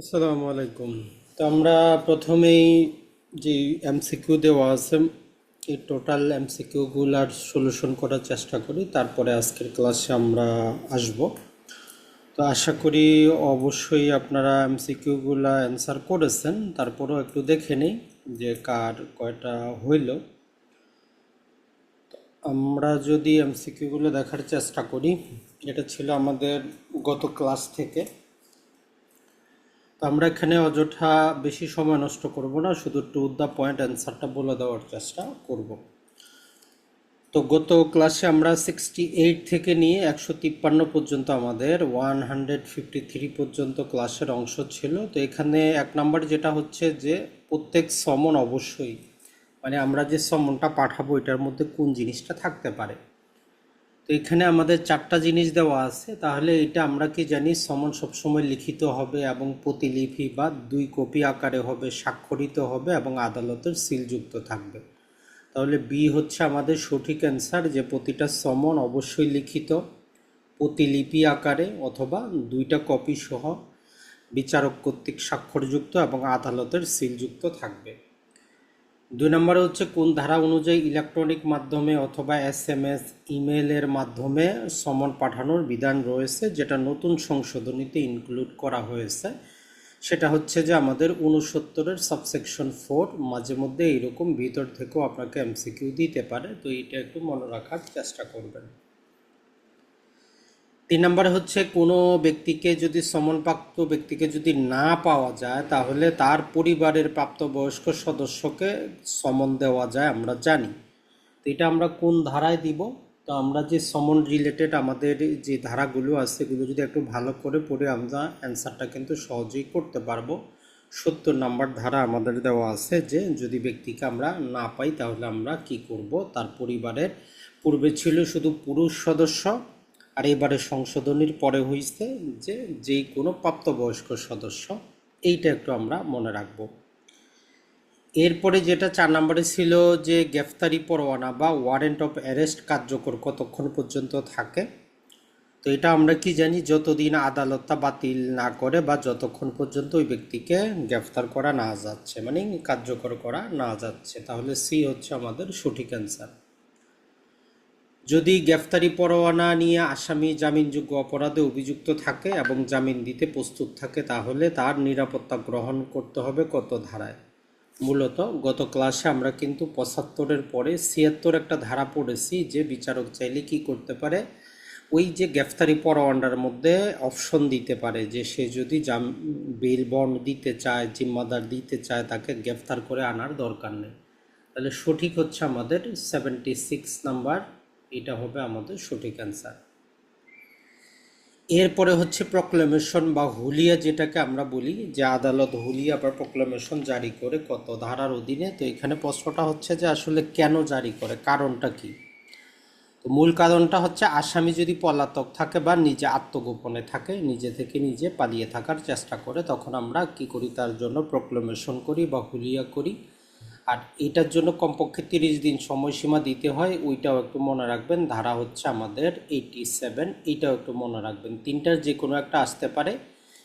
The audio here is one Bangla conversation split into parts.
আসসালামু আলাইকুম। তো আমরা প্রথমেই যে এমসিকিউ দেওয়া আছে এই টোটাল এমসিকিউগুলার সলিউশন করার চেষ্টা করি, তারপরে আজকের ক্লাসে আমরা আসব। তো আশা করি অবশ্যই আপনারা এমসিকিউগুলা অ্যান্সার করেছেন, তারপরেও একটু দেখে নিই যে কার কয়টা হইল। আমরা যদি এমসিকিউগুলো দেখার চেষ্টা করি, এটা ছিল আমাদের গত ক্লাস থেকে। তো আমরা এখানে অযথা বেশি সময় নষ্ট করব না, শুধু টু দ্য পয়েন্ট অ্যান্সারটা বলে দেওয়ার চেষ্টা করব। তো গত ক্লাসে আমরা সিক্সটি এইট থেকে নিয়ে একশো তিপ্পান্ন পর্যন্ত আমাদের ওয়ান হান্ড্রেড ফিফটি থ্রি পর্যন্ত ক্লাসের অংশ ছিল। তো এখানে এক নাম্বার যেটা হচ্ছে যে প্রত্যেক সমন অবশ্যই মানে আমরা যে সমনটা পাঠাবো এটার মধ্যে কোন জিনিসটা থাকতে পারে। তো এখানে আমাদের চারটা জিনিস দেওয়া আছে। তাহলে এটা আমরা কি জানি, সমন সবসময় লিখিত হবে এবং প্রতিলিপি বা দুই কপি আকারে হবে, স্বাক্ষরিত হবে এবং আদালতের সিলযুক্ত থাকবে। তাহলে বি হচ্ছে আমাদের সঠিক অ্যান্সার যে প্রতিটা সমন অবশ্যই লিখিত, প্রতিলিপি আকারে অথবা দুইটা কপি সহ বিচারক কর্তৃক স্বাক্ষরযুক্ত এবং আদালতের সিলযুক্ত থাকবে। দুই নম্বরে হচ্ছে কোন ধারা অনুযায়ী ইলেকট্রনিক মাধ্যমে অথবা এস এম এস ইমেলের মাধ্যমে সমন পাঠানোর বিধান রয়েছে, যেটা নতুন সংশোধনীতে ইনক্লুড করা হয়েছে। সেটা হচ্ছে যে আমাদের উনসত্তরের সাবসেকশন ফোর মাঝে মধ্যে এইরকম ভিতর থেকেও আপনাকে এমসিকিউ দিতে পারে, তো এটা একটু মনে রাখার চেষ্টা করবেন। তিন নম্বরে হচ্ছে কোনো ব্যক্তিকে যদি সমনপ্রাপ্ত ব্যক্তিকে যদি না পাওয়া যায়, তাহলে তার পরিবারের প্রাপ্তবয়স্ক সদস্যকে সমন দেওয়া যায় আমরা জানি। তো এটা আমরা কোন ধারায় দিব? তো আমরা যে সমন রিলেটেড আমাদের যে ধারাগুলো আছে এগুলো যদি একটু ভালো করে পড়ে আমরা অ্যান্সারটা কিন্তু সহজেই করতে পারব। সত্তর নাম্বার ধারা আমাদের দেওয়া আছে যে, যদি ব্যক্তিকে আমরা না পাই, তাহলে আমরা কি করব? তার পরিবারের পূর্বে ছিল শুধু পুরুষ সদস্য আর এবারে সংশোধনীর পরে হয়েছে যে যেই কোনো প্রাপ্তবয়স্ক সদস্য, এইটা একটু আমরা মনে রাখব। এরপরে যেটা চার নম্বরে ছিল যে গ্রেফতারি পরোয়ানা বা ওয়ারেন্ট অফ অ্যারেস্ট কার্যকর কতক্ষণ পর্যন্ত থাকে, তো এটা আমরা কি জানি, যতদিন আদালতটা বাতিল না করে বা যতক্ষণ পর্যন্ত ওই ব্যক্তিকে গ্রেফতার করা না যাচ্ছে মানে কার্যকর করা না যাচ্ছে, তাহলে সি হচ্ছে আমাদের সঠিক অ্যান্সার। যদি গ্রেফতারি পরোয়ানা নিয়ে আসামি জামিনযোগ্য অপরাধে অভিযুক্ত থাকে এবং জামিন দিতে প্রস্তুত থাকে, তাহলে তার নিরাপত্তা গ্রহণ করতে হবে কত ধারায় মূলত গত ক্লাসে আমরা কিন্তু পঁচাত্তরের পরে ছিয়াত্তর একটা ধারা পড়েছি যে বিচারক চাইলে কি করতে পারে? ওই যে গ্রেফতারি পরোয়ানার মধ্যে অপশন দিতে পারে যে সে যদি জাম, বেল বন্ড দিতে চায়, জিম্মাদার দিতে চায়, তাকে গ্রেফতার করে আনার দরকার নেই। তাহলে সঠিক হচ্ছে আমাদের সেভেন্টি সিক্স নাম্বার এটা হবে আমাদের সঠিক অ্যান্সার এরপরে হচ্ছে প্রক্লেমেশন বা হুলিয়া যেটাকে আমরা বলি, যে আদালত হুলিয়া বা প্রক্লেমেশন জারি করে কত ধারার অধীনে। তো এখানে প্রশ্নটা হচ্ছে যে আসলে কেন জারি করে, কারণটা কি? তো মূল কারণটা হচ্ছে আসামি যদি পলাতক থাকে বা নিজে আত্মগোপনে থাকে, নিজে থেকে নিজে পালিয়ে থাকার চেষ্টা করে, তখন আমরা কি করি? তার জন্য প্রক্লেমেশন করি বা হুলিয়া করি। আর এটার জন্য কমপক্ষে তিরিশ দিন সময়সীমা দিতে হয়, ওইটাও একটু মনে রাখবেন। ধারা হচ্ছে আমাদের এইটি সেভেন এইটাও একটু মনে রাখবেন। তিনটার যে কোনো একটা আসতে পারে।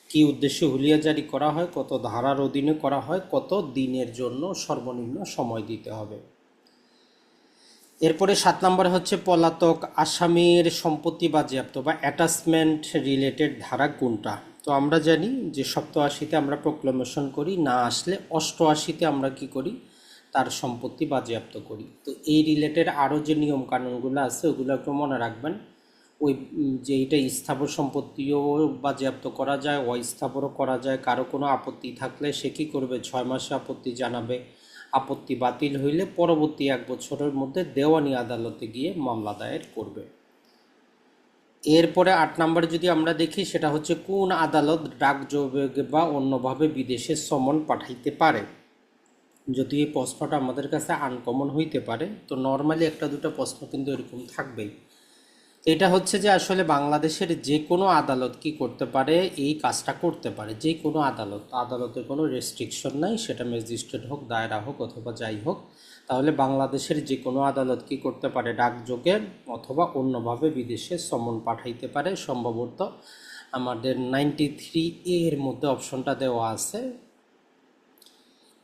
কি উদ্দেশ্যে হুলিয়া জারি করা হয়, কত ধারার অধীনে করা হয়, কত দিনের জন্য সর্বনিম্ন সময় দিতে হবে। এরপরে সাত নম্বরে হচ্ছে পলাতক আসামির সম্পত্তি বাজেয়াপ্ত বা অ্যাটাচমেন্ট রিলেটেড ধারা কোনটা? তো আমরা জানি যে সপ্তআশিতে আমরা প্রক্লেমেশন করি, না আসলে অষ্টআশিতে আমরা কি করি? তার সম্পত্তি বাজেয়াপ্ত করি। তো এই রিলেটেড আরও যে নিয়ম কানুনগুলো আছে ওগুলো একটু মনে রাখবেন। ওই যে এটা স্থাবর সম্পত্তিও বাজেয়াপ্ত করা যায়, অস্থাবরও করা যায়। কারও কোনো আপত্তি থাকলে সে কী করবে? ছয় মাসে আপত্তি জানাবে। আপত্তি বাতিল হইলে পরবর্তী এক বছরের মধ্যে দেওয়ানি আদালতে গিয়ে মামলা দায়ের করবে। এরপরে আট নম্বরে যদি আমরা দেখি, সেটা হচ্ছে কোন আদালত ডাক ডাকযোগে বা অন্যভাবে বিদেশে সমন পাঠাইতে পারে। যদি এই প্রশ্নটা আমাদের কাছে আনকমন হইতে পারে, তো নর্মালি একটা দুটো প্রশ্ন কিন্তু এরকম থাকবেই। এটা হচ্ছে যে আসলে বাংলাদেশের যে কোনো আদালত কি করতে পারে, এই কাজটা করতে পারে যে কোনো আদালত। আদালতের কোনো রেস্ট্রিকশন নাই, সেটা ম্যাজিস্ট্রেট হোক, দায়রা হোক, অথবা যাই হোক। তাহলে বাংলাদেশের যে কোনো আদালত কি করতে পারে, ডাকযোগে অথবা অন্যভাবে বিদেশে সমন পাঠাইতে পারে। সম্ভবত আমাদের নাইনটি থ্রি এর মধ্যে অপশনটা দেওয়া আছে।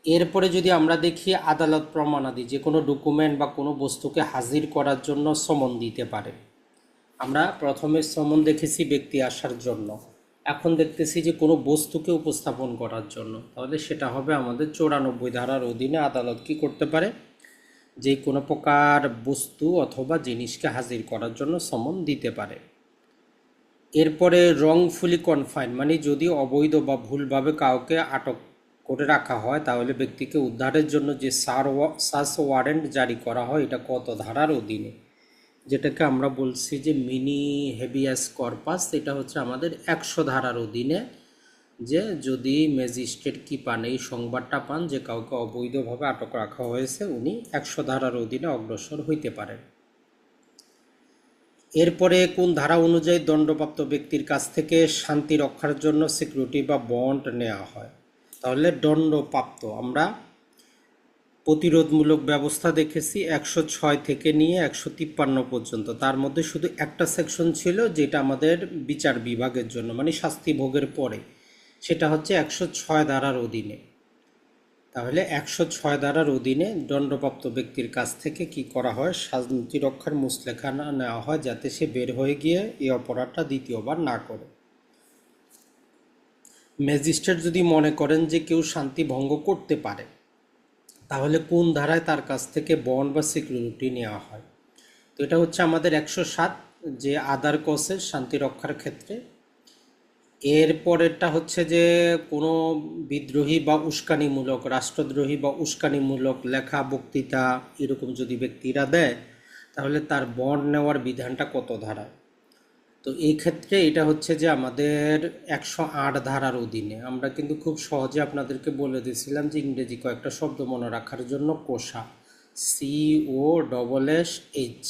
এরপরে যদি আমরা দেখি আদালত প্রমাণাদি, যে কোনো ডকুমেন্ট বা কোনো বস্তুকে হাজির করার জন্য সমন দিতে পারে। আমরা প্রথমে সমন দেখেছি ব্যক্তি আসার জন্য। এখন দেখতেছি যে কোনো বস্তুকে উপস্থাপন করার জন্য। তাহলে সেটা হবে আমাদের চৌরানব্বই ধারার অধীনে আদালত কি করতে পারে? যে কোনো প্রকার বস্তু অথবা জিনিসকে হাজির করার জন্য সমন দিতে পারে। এরপরে রংফুলি কনফাইন মানে যদি অবৈধ বা ভুলভাবে কাউকে আটক করে রাখা হয়, তাহলে ব্যক্তিকে উদ্ধারের জন্য যে সার সার্চ ওয়ারেন্ট জারি করা হয়, এটা কত ধারার অধীনে? যেটাকে আমরা বলছি যে মিনি হেভিয়াস কর্পাস, এটা হচ্ছে আমাদের একশো ধারার অধীনে যে যদি ম্যাজিস্ট্রেট কি পান, এই সংবাদটা পান যে কাউকে অবৈধভাবে আটক রাখা হয়েছে, উনি একশো ধারার অধীনে অগ্রসর হইতে পারেন। এরপরে কোন ধারা অনুযায়ী দণ্ডপ্রাপ্ত ব্যক্তির কাছ থেকে শান্তি রক্ষার জন্য সিকিউরিটি বা বন্ড নেওয়া হয়? তাহলে দণ্ডপ্রাপ্ত। আমরা প্রতিরোধমূলক ব্যবস্থা দেখেছি একশো ছয় থেকে নিয়ে একশো তিপ্পান্ন পর্যন্ত। তার মধ্যে শুধু একটা সেকশন ছিল যেটা আমাদের বিচার বিভাগের জন্য মানে শাস্তি ভোগের পরে। সেটা হচ্ছে একশো ছয় ধারার অধীনে। তাহলে একশো ছয় ধারার অধীনে দণ্ডপ্রাপ্ত ব্যক্তির কাছ থেকে কি করা হয়? শান্তি মুসলেখানা নেওয়া হয় যাতে সে বের হয়ে গিয়ে এই অপরাধটা দ্বিতীয়বার না করে। ম্যাজিস্ট্রেট যদি মনে করেন যে কেউ শান্তি ভঙ্গ করতে পারে, তাহলে কোন ধারায় তার কাছ থেকে বন্ড বা সিকিউরিটি নেওয়া হয়? তো এটা হচ্ছে আমাদের একশো সাত, যে আদার কসের শান্তি রক্ষার ক্ষেত্রে। এর পরেরটা হচ্ছে যে কোনো বিদ্রোহী বা উস্কানিমূলক, রাষ্ট্রদ্রোহী বা উস্কানিমূলক লেখা, বক্তৃতা, এরকম যদি ব্যক্তিরা দেয়, তাহলে তার বন্ড নেওয়ার বিধানটা কত ধারায়? তো এই ক্ষেত্রে এটা হচ্ছে যে আমাদের একশো আট ধারার অধীনে আমরা কিন্তু খুব সহজে আপনাদেরকে বলে দিয়েছিলাম যে ইংরেজি কয়েকটা শব্দ মনে রাখার জন্য কোষা। C O double S H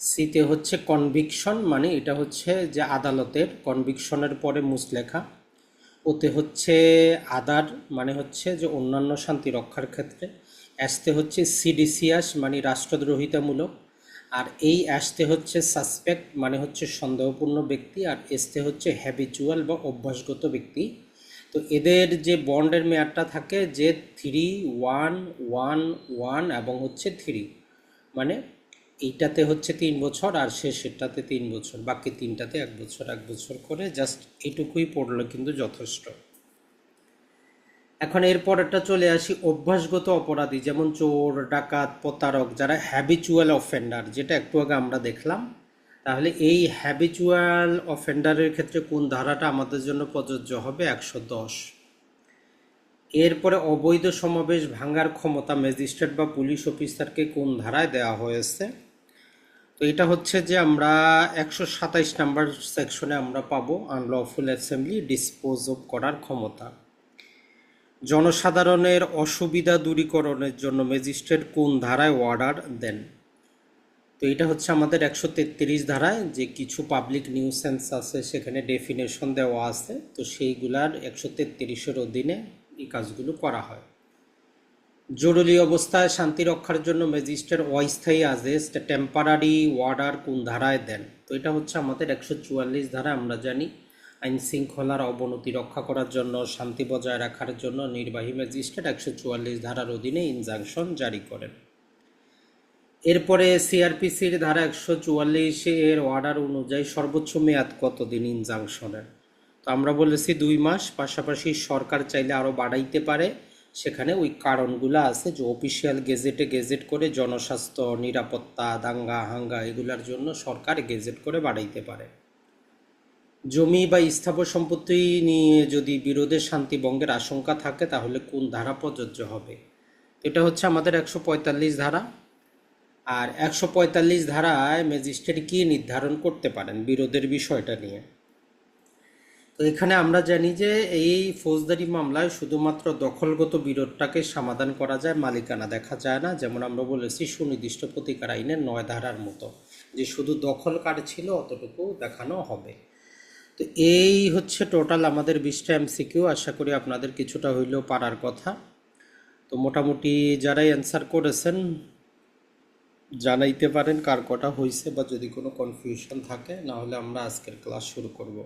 সিতে হচ্ছে কনভিকশন মানে এটা হচ্ছে যে আদালতের কনভিকশনের পরে মুসলেখা ওতে হচ্ছে আদার মানে হচ্ছে যে অন্যান্য শান্তি রক্ষার ক্ষেত্রে। অ্যাসতে হচ্ছে সিডিসিয়াস মানে রাষ্ট্রদ্রোহিতামূলক। আর এই অ্যাসতে হচ্ছে সাসপেক্ট মানে হচ্ছে সন্দেহপূর্ণ ব্যক্তি আর এসতে হচ্ছে হ্যাবিচুয়াল বা অভ্যাসগত ব্যক্তি। তো এদের যে বন্ডের মেয়াদটা থাকে যে থ্রি ওয়ান ওয়ান ওয়ান এবং হচ্ছে থ্রি মানে এইটাতে হচ্ছে তিন বছর আর শেষেরটাতে তিন বছর, বাকি তিনটাতে এক বছর এক বছর করে জাস্ট এটুকুই পড়ল কিন্তু যথেষ্ট। এখন এরপরেরটা চলে আসি অভ্যাসগত অপরাধী, যেমন চোর, ডাকাত, প্রতারক, যারা হ্যাবিচুয়াল অফেন্ডার যেটা একটু আগে আমরা দেখলাম। তাহলে এই হ্যাবিচুয়াল অফেন্ডারের ক্ষেত্রে কোন ধারাটা আমাদের জন্য প্রযোজ্য হবে? একশো দশ। এরপরে অবৈধ সমাবেশ ভাঙার ক্ষমতা ম্যাজিস্ট্রেট বা পুলিশ অফিসারকে কোন ধারায় দেওয়া হয়েছে? তো এটা হচ্ছে যে আমরা একশো সাতাইশ নাম্বার সেকশনে আমরা পাবো আনলফুল অ্যাসেম্বলি ডিসপোজ অফ করার ক্ষমতা। জনসাধারণের অসুবিধা দূরীকরণের জন্য ম্যাজিস্ট্রেট কোন ধারায় অর্ডার দেন? তো এটা হচ্ছে আমাদের একশো তেত্রিশ ধারায় যে কিছু পাবলিক নিউসেন্স আছে, সেখানে ডেফিনেশন দেওয়া আছে। তো সেইগুলার একশো তেত্রিশের অধীনে এই কাজগুলো করা হয়। জরুরি অবস্থায় শান্তি রক্ষার জন্য ম্যাজিস্ট্রেট অস্থায়ী আদেশ টেম্পারারি অর্ডার কোন ধারায় দেন? তো এটা হচ্ছে আমাদের একশো চুয়াল্লিশ ধারায় আমরা জানি আইন শৃঙ্খলার অবনতি রক্ষা করার জন্য শান্তি বজায় রাখার জন্য নির্বাহী ম্যাজিস্ট্রেট একশো চুয়াল্লিশ ধারার অধীনে ইনজাংশন জারি করেন। এরপরে সিআরপিসির ধারা একশো চুয়াল্লিশ এর অর্ডার অনুযায়ী সর্বোচ্চ মেয়াদ কতদিন ইনজাংশনের? তো আমরা বলেছি দুই মাস, পাশাপাশি সরকার চাইলে আরও বাড়াইতে পারে। সেখানে ওই কারণগুলো আছে যে অফিসিয়াল গেজেটে গেজেট করে জনস্বাস্থ্য, নিরাপত্তা, দাঙ্গা, হাঙ্গা এগুলার জন্য সরকার গেজেট করে বাড়াইতে পারে। জমি বা স্থাবর সম্পত্তি নিয়ে যদি বিরোধের শান্তি ভঙ্গের আশঙ্কা থাকে, তাহলে কোন ধারা প্রযোজ্য হবে? এটা হচ্ছে আমাদের একশো পঁয়তাল্লিশ ধারা। আর একশো পঁয়তাল্লিশ ধারায় ম্যাজিস্ট্রেট কি নির্ধারণ করতে পারেন বিরোধের বিষয়টা নিয়ে? তো এখানে আমরা জানি যে এই ফৌজদারি মামলায় শুধুমাত্র দখলগত বিরোধটাকে সমাধান করা যায়, মালিকানা দেখা যায় না। যেমন আমরা বলেছি, সুনির্দিষ্ট প্রতিকার আইনের নয় ধারার মতো। যে শুধু দখল কার ছিল, অতটুকু দেখানো হবে। তো এই হচ্ছে টোটাল আমাদের বিশটা এমসিকিউ আশা করি আপনাদের কিছুটা হইলেও পারার কথা। তো মোটামুটি যারাই অ্যান্সার করেছেন, জানাইতে পারেন কার কটা হয়েছে বা যদি কোনো কনফিউশন থাকে না হলে আমরা আজকের ক্লাস শুরু করব।